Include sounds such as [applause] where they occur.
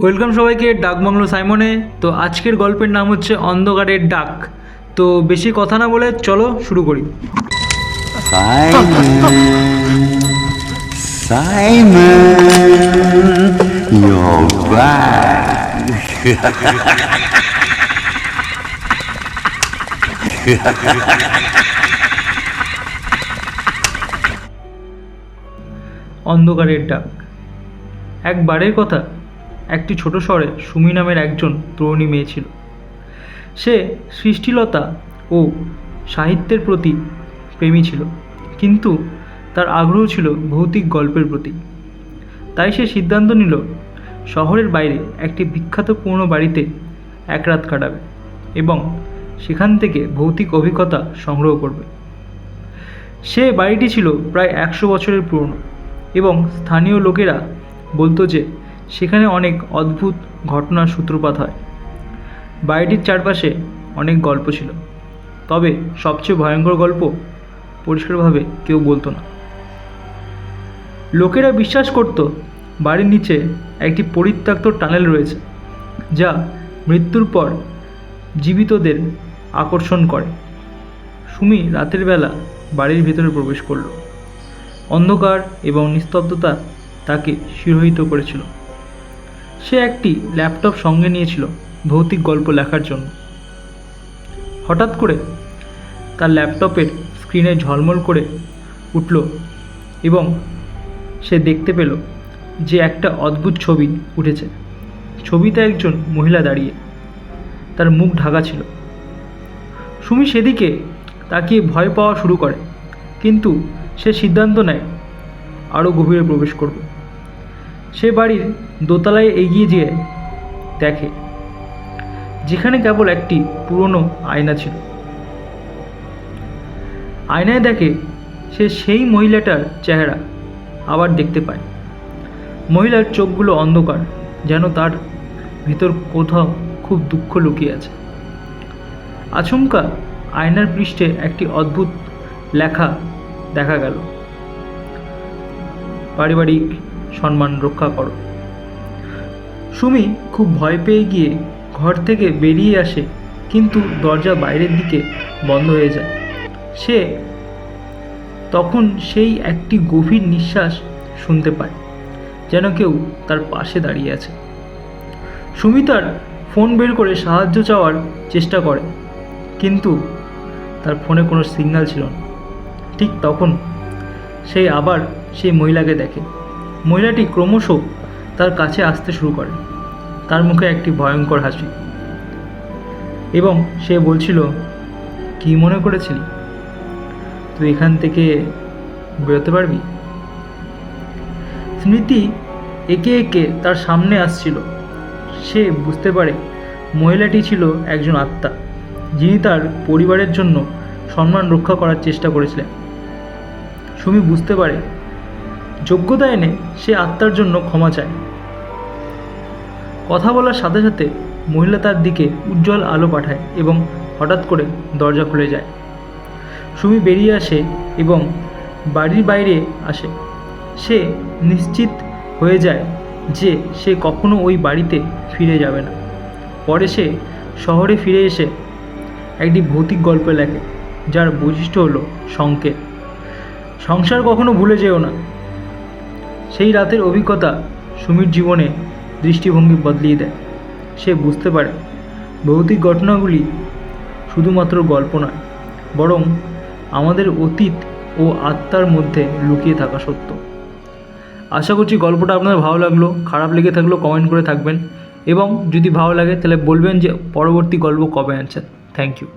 Welcome সবাইকে ডাক bungalow সাইমনে। তো আজকের গল্পের নাম হচ্ছে অন্ধকারের ডাক। তো বেশি কথা না বলে চলো শুরু করি. [laughs] অন্ধকারের ডাক। একবারের কথা। একটি ছোট শহরে সুমি নামের একজন তরুণী মেয়ে ছিল। সে সৃষ্টিলতা ও সাহিত্যের প্রতি প্রেমী ছিল, কিন্তু তার আগ্রহ ছিল ভৌতিক গল্পের প্রতি। তাই সে সিদ্ধান্ত নিল, শহরের বাইরে একটি বিখ্যাত পুরনো বাড়িতে এক রাত কাটাবে এবং সেখান থেকে ভৌতিক অভিজ্ঞতা সংগ্রহ করবে। সে বাড়িটি ছিল প্রায় একশো বছরের পুরনো এবং স্থানীয় লোকেরা বলতো যে সেখানে অনেক অদ্ভুত ঘটনার সূত্রপাত হয়। বাড়িটির চারপাশে অনেক গল্প ছিল। তবে সবচেয়ে ভয়ঙ্কর গল্প পরিষ্কারভাবে কেউ বলতো না। লোকেরা বিশ্বাস করত বাড়ির নিচে একটি পরিত্যক্ত টানেল রয়েছে, যা মৃত্যুর পর জীবিতদের আকর্ষণ করে। সুমি রাতের বেলা বাড়ির ভেতরে প্রবেশ করল। অন্ধকার এবং নিস্তব্ধতা তাকে শিরোহিত করেছিল। সে একটি ল্যাপটপ সঙ্গে নিয়েছিল ভৌতিক গল্প লেখার জন্য। হঠাৎ করে তার ল্যাপটপের স্ক্রিনে ঝলমল করে উঠল এবং সে দেখতে পেল যে একটা অদ্ভুত ছবি উঠেছে। ছবিতে একজন মহিলা দাঁড়িয়ে। তার মুখ ঢাকা ছিল। সুমি সেদিকে তাকিয়ে ভয় পাওয়া শুরু করে, কিন্তু সে সিদ্ধান্ত নেয় আরও গভীরে প্রবেশ করবে। সে বাড়ির দোতলায় এগিয়ে যেয়ে দেখে, যেখানে কেবল একটি পুরনো আয়না ছিল। আয়নায় দেখে সে সেই মহিলাটার চেহারা আবার দেখতে পায়। মহিলার চোখগুলো অন্ধকার, যেন তার ভিতর কোথাও খুব দুঃখ লুকিয়ে আছে। আচমকা আয়নার পৃষ্ঠে একটি অদ্ভুত লেখা দেখা গেল। পারিবারিক সম্মান রক্ষা করো। সুমি খুব ভয় পেয়ে গিয়ে ঘর থেকে বেরিয়ে আসে, কিন্তু দরজা বাইরের দিকে বন্ধ হয়ে যায়। সে তখন সেই একটি গভীর নিঃশ্বাস শুনতে পায়, যেন কেউ তার পাশে দাঁড়িয়ে আছে। সুমি তার ফোন বের করে সাহায্য চাওয়ার চেষ্টা করে, কিন্তু তার ফোনে কোনো সিগন্যাল ছিল না। ঠিক তখন সে আবার সেই মহিলাকে দেখে। মহিলাটি ক্রমশ তার কাছে আসতে শুরু করে। তার মুখে একটি ভয়ঙ্কর হাসি। এবং সে বলছিল, কি মনে করেছিলি? তুই এখান থেকে বেরোতে পারবি? স্মৃতি একে একে তার সামনে আসছিল। সে বুঝতে পারে মহিলাটি ছিল একজন আত্মা, যিনি তার পরিবারের জন্য সম্মান রক্ষা করার চেষ্টা করেছিলেন। সুমি বুঝতে পারে যোগ্যতা এনে সে আত্মার জন্য ক্ষমা চায়। কথা বলার সাথে সাথে মহিলা তার দিকে উজ্জ্বল আলো পাঠায় এবং হঠাৎ করে দরজা খুলে যায়। সুমি বেরিয়ে আসে এবং বাড়ির বাইরে আসে। সে নিশ্চিত হয়ে যায় যে সে কখনো ওই বাড়িতে ফিরে যাবে না। পরে সে শহরে ফিরে এসে একটি ভৌতিক গল্প লেখে, যার বৈশিষ্ট্য হলো সংকেত। সংসার কখনো ভুলে যেও না। সেই রাতের অভিজ্ঞতা সুমির জীবনে দৃষ্টিভঙ্গি বদলিয়ে দেয়। সে বুঝতে পারে, ভৌতিক ঘটনাগুলি শুধুমাত্র গল্প নয়, বরং আমাদের অতীত ও আত্মার মধ্যে লুকিয়ে থাকা সত্য। আশা করছি গল্পটা আপনাদের ভালো লাগল, খারাপ লেগে থাকলেও কমেন্ট করে থাকবেন, এবং যদি ভালো লাগে তাহলে বলবেন যে পরবর্তী গল্প কবে আনছেন। Thank you